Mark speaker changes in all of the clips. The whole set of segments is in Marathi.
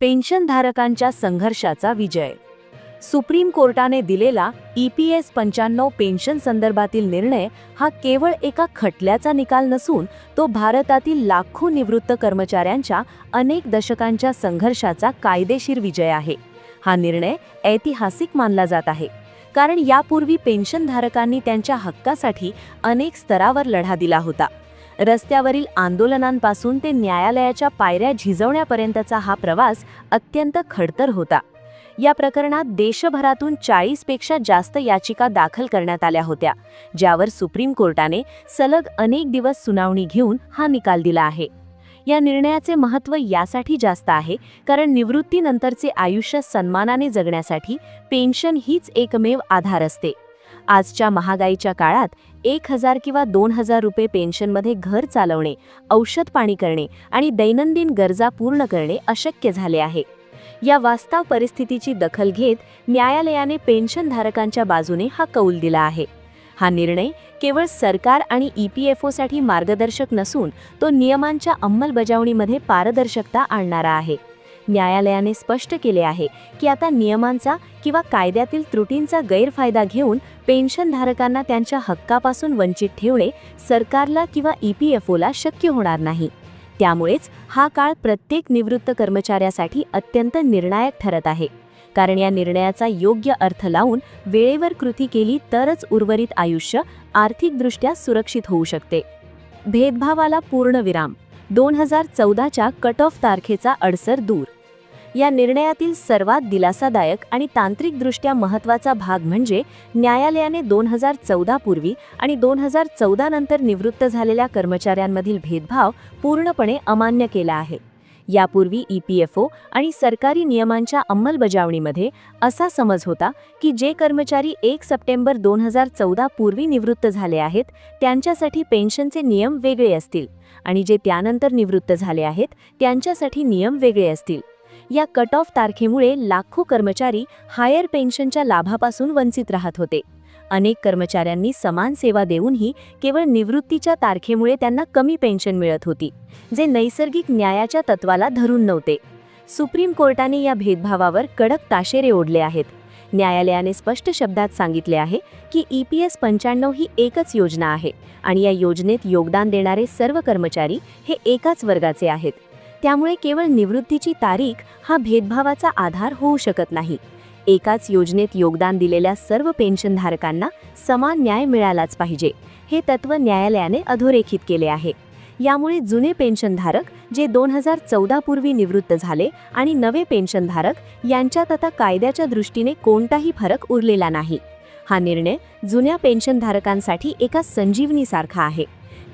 Speaker 1: पेन्शनधारकांच्या संघर्षाचा विजय. सुप्रीम कोर्टाने दिलेला ई पी एस पंच्याण्णव पेन्शन संदर्भातील निर्णय हा केवळ एका खटल्याचा निकाल नसून तो भारतातील लाखो निवृत्त कर्मचाऱ्यांच्या अनेक दशकांच्या संघर्षाचा कायदेशीर विजय आहे. हा निर्णय ऐतिहासिक मानला जात आहे. कारण यापूर्वी पेन्शनधारकांनी त्यांच्या हक्कासाठी अनेक स्तरावर लढा दिला होता. रस्त्यावरील आंदोलनांपासून ते न्यायालयाच्या पायऱ्या झिजवण्यापर्यंतचा हा प्रवास अत्यंत खडतर होता. या प्रकरणात देशभरातून चाळीसपेक्षा जास्त याचिका दाखल करण्यात आल्या होत्या ज्यावर सुप्रीम कोर्टाने सलग अनेक दिवस सुनावणी घेऊन हा निकाल दिला आहे. या निर्णयाचे महत्त्व यासाठी जास्त आहे कारण निवृत्तीनंतरचे आयुष्य सन्मानाने जगण्यासाठी पेन्शन हीच एकमेव आधार असते. आजच्या महागाईच्या काळात एक हजार किंवा दोन हजार रुपये पेन्शनमध्ये घर चालवणे औषध पाणी करणे आणि दैनंदिन गरजा पूर्ण करणे अशक्य झाले आहे. या वास्तव परिस्थितीची दखल घेत न्यायालयाने पेन्शनधारकांच्या बाजूने हा कौल दिला आहे. हा निर्णय केवळ सरकार आणि ई पी एफ ओसाठी मार्गदर्शक नसून तो नियमांच्या अंमलबजावणीमध्ये पारदर्शकता आणणारा आहे. न्यायालयाने स्पष्ट केले आहे की आता नियमांचा किंवा कायद्यातील त्रुटींचा गैरफायदा घेऊन पेन्शनधारकांना त्यांच्या हक्कापासून वंचित ठेवणे सरकारला किंवा ई पी एफ ओला शक्य होणार नाही. त्यामुळेच हा काळ प्रत्येक निवृत्त कर्मचाऱ्यासाठी अत्यंत निर्णायक ठरत आहे. कारण या निर्णयाचा योग्य अर्थ लावून वेळेवर कृती केली तरच उर्वरित आयुष्य आर्थिकदृष्ट्या सुरक्षित होऊ शकते. भेदभावाला पूर्णविराम दोन हजार चौदाच्या कट ऑफ तारखेचा अडसर दूर या निर्णयातील सर्वात दिलासादायक आणि तांत्रिकदृष्ट्या महत्त्वाचा भाग म्हणजे न्यायालयाने दोन हजार चौदा पूर्वी आणि दोन हजार चौदा नंतर निवृत्त झालेल्या कर्मचाऱ्यांमधील भेदभाव पूर्णपणे अमान्य केला आहे. यापूर्वी ई पी एफ ओ आणि सरकारी नियमांच्या अंमलबजावणीमध्ये असा समज होता की जे कर्मचारी एक सप्टेंबर दोन हजार चौदा पूर्वी निवृत्त झाले आहेत त्यांच्यासाठी पेन्शनचे नियम वेगळे असतील आणि जे त्यानंतर निवृत्त झाले आहेत त्यांच्यासाठी नियम वेगळे असतील. या कट ऑफ तारखेमुळे लाखो कर्मचारी हायर पेन्शनच्या लाभापासून वंचित राहत होते. अनेक कर्मचाऱ्यांनी समान सेवा देऊनही केवळ निवृत्तीच्या तारखेमुळे त्यांना कमी पेन्शन मिळत होती जे नैसर्गिक न्यायाच्या तत्वाला धरून नव्हते. सुप्रीम कोर्टाने या भेदभावावर कडक ताशेरे ओढले आहेत. न्यायालयाने स्पष्ट शब्दात सांगितले आहे की ई पी एस पंच्याण्णव ही एकच योजना आहे आणि या योजनेत योगदान देणारे सर्व कर्मचारी हे एकाच वर्गाचे आहेत. त्यामुळे केवळ निवृत्तीची तारीख हा भेदभावाचा आधार होऊ शकत नाही. एकाच योजनेत योगदान दिलेल्या सर्व पेन्शनधारकांना समान न्याय मिळालाच पाहिजे. हे तत्व न्यायालयाने अधोरेखित केले आहे. यामुळे जुने पेन्शनधारक जे दोन हजार चौदा पूर्वी निवृत्त झाले आणि नवे पेन्शनधारक यांच्यात आता कायद्याच्या दृष्टीने कोणताही फरक उरलेला नाही. हा निर्णय जुन्या पेन्शनधारकांसाठी एका संजीवनीसारखा आहे.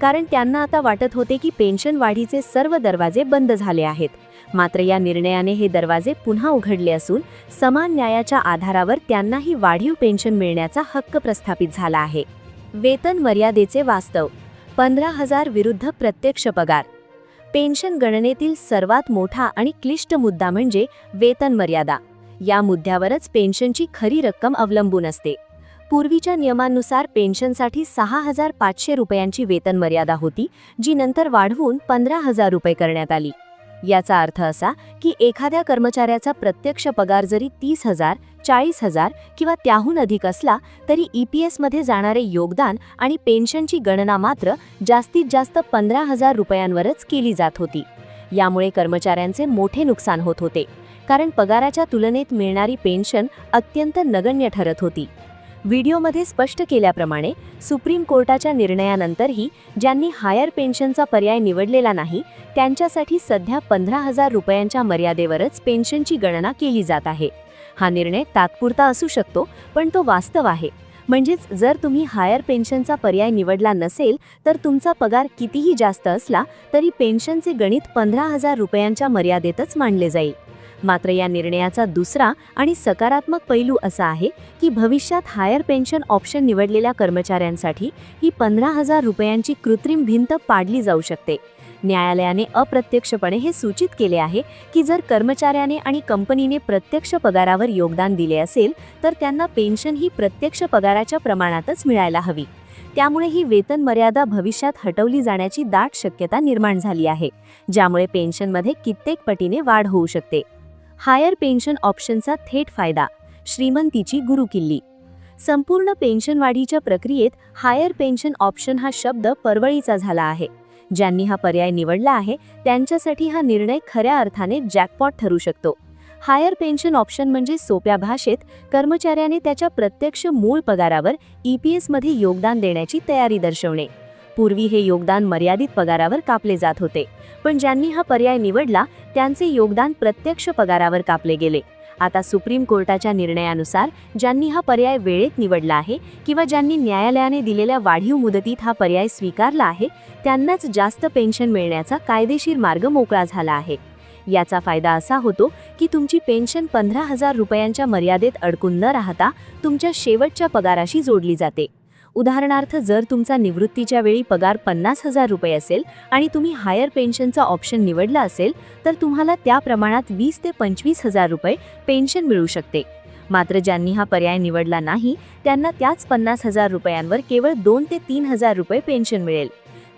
Speaker 1: कारण त्यांना आता वाटत होते की पेन्शन वाढीचे सर्व दरवाजे बंद झाले आहेत. मात्र या निर्णयाने हे दरवाजे पुन्हा उघडले असून समान न्यायाच्या आधारावर त्यांनाही वाढीव पेन्शन मिळण्याचा हक्क प्रस्थापित झाला आहे. वेतन मर्यादेचे वास्तव पंधरा हजार विरुद्ध प्रत्यक्ष पगार. पेन्शन गणनेतील सर्वात मोठा आणि क्लिष्ट मुद्दा म्हणजे वेतन मर्यादा. या मुद्द्यावरच पेन्शनची खरी रक्कम अवलंबून असते. पूर्वीच्या नियमांनुसार पेन्शनसाठी सहा हजार पाचशे रुपयांची वेतन मर्यादा होती जी नंतर वाढवून पंधरा हजार रुपये करण्यात आली. याचा अर्थ असा की एखाद्या कर्मचाऱ्याचा प्रत्यक्ष पगार जरी तीस हजार चाळीस हजार किंवा त्याहून अधिक असला तरी ई पी एसमध्ये जाणारे योगदान आणि पेन्शनची गणना मात्र जास्तीत जास्त पंधरा हजार रुपयांवरच केली जात होती. यामुळे कर्मचाऱ्यांचे मोठे नुकसान होत होते. कारण पगाराच्या तुलनेत मिळणारी पेन्शन अत्यंत नगण्य ठरत होती. व्हिडिओमध्ये स्पष्ट केल्याप्रमाणे सुप्रीम कोर्टाच्या निर्णयानंतरही ज्यांनी हायर पेन्शनचा पर्याय निवडलेला नाही त्यांच्यासाठी सध्या पंधरा हजार रुपयांच्या मर्यादेवरच पेन्शनची गणना केली जात आहे. हा निर्णय तात्पुरता असू शकतो पण तो वास्तव आहे. म्हणजेच जर तुम्ही हायर पेन्शनचा पर्याय निवडला नसेल तर तुमचा पगार कितीही जास्त असला तरी पेन्शनचे गणित पंधरा हजार रुपयांच्या मर्यादेतच मांडले जाईल. मात्र या निर्णयाचा दुसरा आणि सकारात्मक पैलू असा आहे की भविष्यात हायर पेन्शन ऑप्शन निवडलेल्या कर्मचाऱ्यांसाठी ही पंधरा हजार रुपयांची कृत्रिम भिंत पाडली जाऊ शकते. न्यायालयाने अप्रत्यक्षपणे हे सूचित केले आहे की जर कर्मचाऱ्याने आणि कंपनीने प्रत्यक्ष पगारावर योगदान दिले असेल तर त्यांना पेन्शन ही प्रत्यक्ष पगाराच्या प्रमाणातच मिळायला हवी. त्यामुळे ही वेतन मर्यादा भविष्यात हटवली जाण्याची दाट शक्यता निर्माण झाली आहे ज्यामुळे पेन्शनमध्ये कित्येक पटीने वाढ होऊ शकते. हायर पेन्शन ऑप्शनचा थेट फायदा श्रीमंतीची गुरुकिल्ली. संपूर्ण पेन्शन वाढीच्या प्रक्रियेत हायर पेन्शन ऑप्शन हा शब्द परवळीचा झाला आहे. ज्यांनी हा पर्याय निवडला आहे त्यांच्यासाठी हा निर्णय खऱ्या अर्थाने जॅकपॉट ठरू शकतो. हायर पेन्शन ऑप्शन म्हणजे सोप्या भाषेत कर्मचाऱ्याने त्याच्या प्रत्यक्ष मूळ पगारावर ई पी एसमध्ये योगदान देण्याची तयारी दर्शवणे. पूर्वी हे योगदान मर्यादित पगारावर कापले जात होते. पण ज्यांनी हा पर्याय निवडला त्यांचे योगदान प्रत्यक्ष पगारावर कापले गेले. आता सुप्रीम कोर्टाच्या निर्णयानुसार ज्यांनी हा पर्याय वेळेत निवडला आहे किंवा ज्यांनी न्यायालयाने दिलेल्या वाढीव मुदतीत हा पर्याय स्वीकारला आहे त्यांनाच जास्त पेन्शन मिळण्याचा कायदेशीर मार्ग मोकळा झाला आहे. याचा फायदा असा होतो की तुमची पेन्शन पंधरा हजार रुपयांच्या मर्यादेत अडकून न राहता तुमच्या शेवटच्या पगाराशी जोडली जाते. उदाहरणार्थ जर तुमचा निवृत्तीच्या वेळी पगार पन्नास हजार रुपये असेल आणि तुम्ही हायर पेन्शनचा ऑप्शन निवडला असेल तर तुम्हाला त्या प्रमाणात वीस ते पंचवीस हजार रुपये पेन्शन मिळू शकते. मात्र ज्यांनी हा पर्याय निवडला नाही त्यांना त्याच पन्नास हजार रुपयांवर केवळ दोन ते तीन हजार रुपये पेन्शन मिळेल.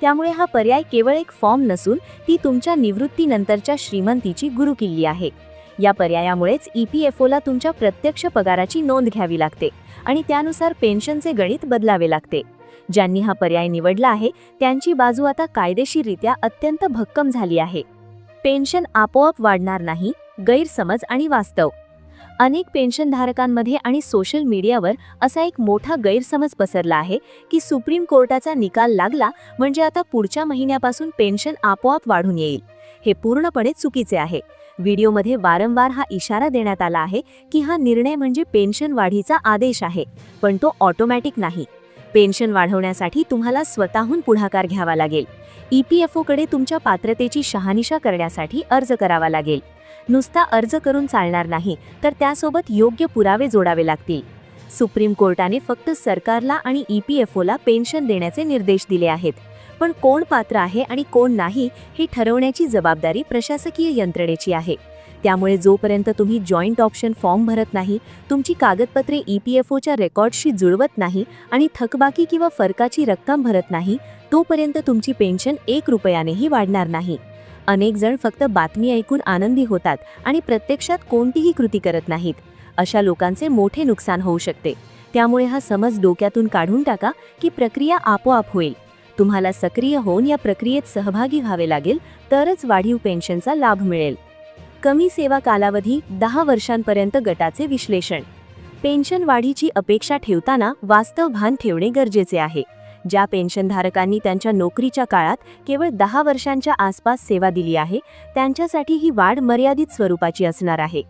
Speaker 1: त्यामुळे हा पर्याय केवळ एक फॉर्म नसून ती तुमच्या निवृत्तीनंतरच्या श्रीमंतीची गुरुकिल्ली आहे. या पर्यायामुळेच ई पी एफ ओला तुमच्या प्रत्यक्ष पगाराची नोंद घ्यावी लागते आणि त्यानुसार पेन्शनचे गणित बदलावे लागते. ज्यांनी हा पर्याय निवडला आहे त्यांची बाजू आता कायदेशीररित्या अत्यंत भक्कम झाली आहे. पेन्शन आपोआप वाढणार नाही गैरसमज आणि वास्तव. अनेक पेन्शनधारकांमध्ये आणि सोशल मीडियावर असा एक मोठा गैरसमज पसरला आहे की सुप्रीम कोर्टाचा निकाल लागला म्हणजे आता पुढच्या महिन्यापासून पेन्शन आपोआप वाढून येईल. हे पूर्णपणे चुकीचे आहे. व्हिडिओमध्ये वारंवार हा इशारा देण्यात आला आहे की हा निर्णय म्हणजे पेन्शन वाढीचा आदेश आहे पण तो ऑटोमॅटिक नाही. पेन्शन वाढवण्यासाठी तुम्हाला स्वतःहून पुढाकार घ्यावा लागेल. ई पी एफ ओकडे तुमच्या पात्रतेची शहानिशा करण्यासाठी अर्ज करावा लागेल. नुसता अर्ज करून चालणार नाही तर त्यासोबत योग्य पुरावे जोडावे लागतील. सुप्रीम कोर्टाने फक्त सरकारला आणि ई पी एफ ओला पेन्शन देण्याचे निर्देश दिले आहेत. पण कोण पात्र आहे आणि कोण नाही हे ठरवण्याची जबाबदारी प्रशासकीय यंत्रणेची आहे. त्यामुळे जोपर्यंत तुम्ही जॉईंट ऑप्शन फॉर्म भरत नाही तुमची कागदपत्रे ई पी एफ ओच्या रेकॉर्डशी जुळवत नाही आणि थकबाकी किंवा फरकाची रक्कम भरत नाही तोपर्यंत तुमची पेन्शन एक रुपयानेही वाढणार नाही. अनेक जण फक्त बातमी ऐकून आनंदी होतात आणि प्रत्यक्षात कोणतीही कृती करत नाहीत. अशा लोकांचे मोठे नुकसान होऊ शकते. त्यामुळे हा समज डोक्यातून काढून टाका की प्रक्रिया आपोआप होईल. तुम्हाला सक्रिय होऊन या प्रक्रियेत सहभागी व्हावे लागेल तरच वाढीव पेन्शनचा लाभ मिळेल. कमी सेवा कालावधी दहा वर्षांपर्यंत गटाचे विश्लेषण. पेन्शन वाढीची अपेक्षा ठेवताना वास्तव भान ठेवणे गरजेचे आहे. ज्या पेन्शनधारकांनी त्यांच्या नोकरीच्या काळात केवळ दहा वर्षांच्या आसपास सेवा दिली आहे त्यांच्यासाठी ही वाढ मर्यादित स्वरूपाची असणार आहे.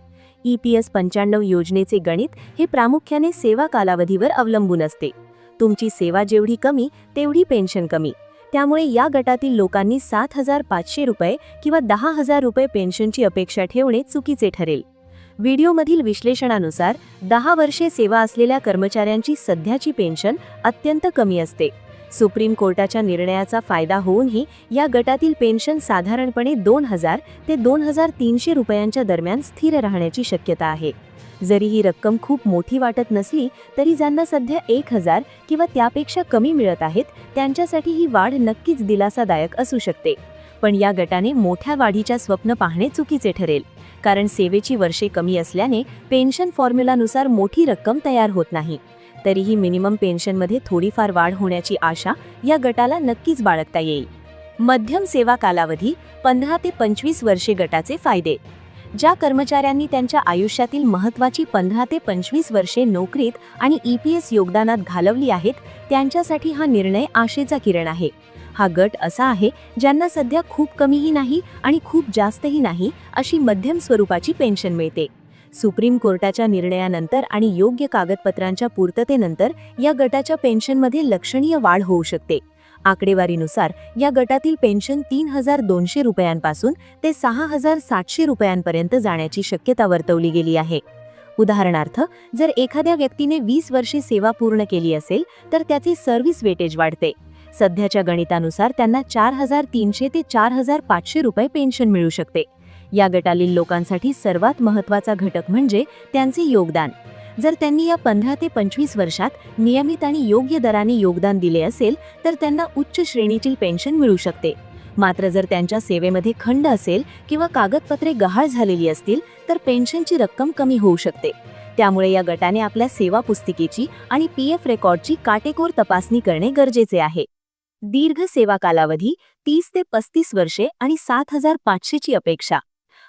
Speaker 1: ई पी एस पंच्याण्णव योजनेचे गणित हे प्रामुख्याने सेवा कालावधीवर अवलंबून असते. तुमची सेवा जेवढी कमी तेवढी पेन्शन कमी. त्यामुळे या गटातील लोकांनी सात हजार पाचशे रुपये किंवा दहा हजार रुपये पेन्शनची अपेक्षा ठेवणे चुकीचे ठरेल. व्हिडिओमधील विश्लेषणानुसार दहा वर्षे सेवा असलेल्या कर्मचाऱ्यांची सध्याची पेन्शन अत्यंत कमी असते. सुप्रीम कोर्टाच्या निर्णयाचा फायदा होऊनही या गटातील पेन्शन साधारणपणे दोन हजार ते दोन हजार तीनशे रुपयांच्या दरम्यान स्थिर राहण्याची शक्यता आहे. जरी ही रक्कम खूप मोठी वाटत नसली तरी ज्यांना सध्या एक हजार किंवा त्यापेक्षा कमी मिळत आहेत त्यांच्यासाठी ही वाढ नक्कीच दिलासादायक असू शकते. पण या गटाने मोठ्या वाढीच्या स्वप्न पाहणे चुकीचे ठरेल. कारण सेवेची वर्षे कमी असल्याने पेन्शन फॉर्म्युलानुसार मोठी रक्कम तयार होत नाही. तरीही मिनिमम पेन्शनमध्ये थोडीफार वाढ होण्याची आशा या गटाला नक्कीच बाळगता येईल. मध्यम सेवा कालावधी पंधरा ते पंचवीस वर्षे गटाचे फायदे. ज्या कर्मचाऱ्यांनी त्यांच्या आयुष्यातील महत्त्वाची पंधरा ते पंचवीस वर्षे नोकरीत आणि ई पी एस योगदानात घालवली आहेत त्यांच्यासाठी हा निर्णय आशेचा किरण आहे. हा गट असा आहे ज्यांना सध्या खूप कमीही नाही आणि खूप जास्तही नाही अशी मध्यम स्वरूपाची पेन्शन मिळते. सुप्रीम कोर्टाच्या निर्णयानंतर आणि योग्य कागदपत्रांच्या पूर्ततेनंतर या गटाच्या पेन्शनमध्ये लक्षणीय वाढ होऊ शकते. आकडेवारीनुसार या गटातील पेन्शन तीन हजार दोनशे रुपयांपासून ते सहा हजार सातशे रुपयांपर्यंत जाण्याची शक्यता वर्तवली गेली आहे. उदाहरणार्थ जर एखाद्या व्यक्तीने वीस वर्षे सेवा पूर्ण केली असेल तर त्याचे सर्व्हिस वेटेज वाढते. सध्याच्या गणितानुसार त्यांना चार हजार तीनशे ते चार हजार पाचशे रुपये पेन्शन मिळू शकते. या गटातील लोकांसाठी सर्वात महत्त्वाचा घटक म्हणजे त्यांचे योगदान. जर त्यांनी या पंधरा ते पंचवीस वर्षात नियमित आणि योग्य दराने योगदान दिले असेल तर त्यांना उच्च श्रेणीतील पेन्शन मिळू शकते. मात्र जर त्यांच्या सेवेमध्ये खंड असेल किंवा कागदपत्रे गहाळ झालेली असतील तर पेन्शनची रक्कम कमी होऊ शकते. त्यामुळे या गटाने आपल्या सेवा पुस्तिकेची आणि पी एफ रेकॉर्डची काटेकोर तपासणी करणे गरजेचे आहे. दीर्घ सेवा कालावधी तीस ते पस्तीस वर्षे आणि सात हजार पाचशेची अपेक्षा.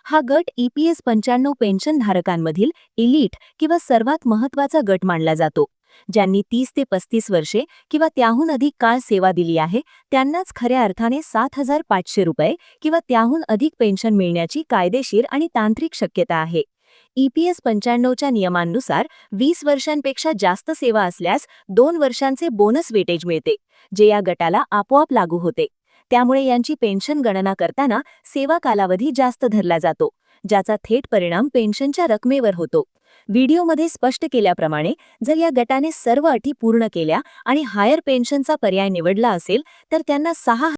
Speaker 1: हा गट ईपीएस पंच्याण्णव पेन्शन धारकांमधील इलीट किंवा सर्वात महत्त्वाचा गट मानला जातो. ज्यांनी तीस ते पस्तीस वर्षे किंवा त्याहून अधिक काळ सेवा दिली आहे त्यांनाच खऱ्या अर्थाने सात हजार पाचशे रुपये किंवा त्याहून अधिक पेन्शन मिळण्याची कायदेशीर आणि तांत्रिक शक्यता आहे. ईपीएस पंच्याण्णवच्या नियमांनुसार वीस वर्षांपेक्षा जास्त सेवा असल्यास दोन वर्षांचे बोनस वेटेज मिळते जे या गटाला आपोआप लागू होते. त्यामुळे यांची पेन्शन गणना करताना सेवा कालावधी जास्त धरला जातो ज्याचा थेट परिणाम पेन्शनच्या रकमेवर होतो. व्हिडिओमध्ये स्पष्ट केल्याप्रमाणे जर या गटाने सर्व अटी पूर्ण केल्या आणि हायर पेन्शनचा पर्याय निवडला असेल तर त्यांना सहा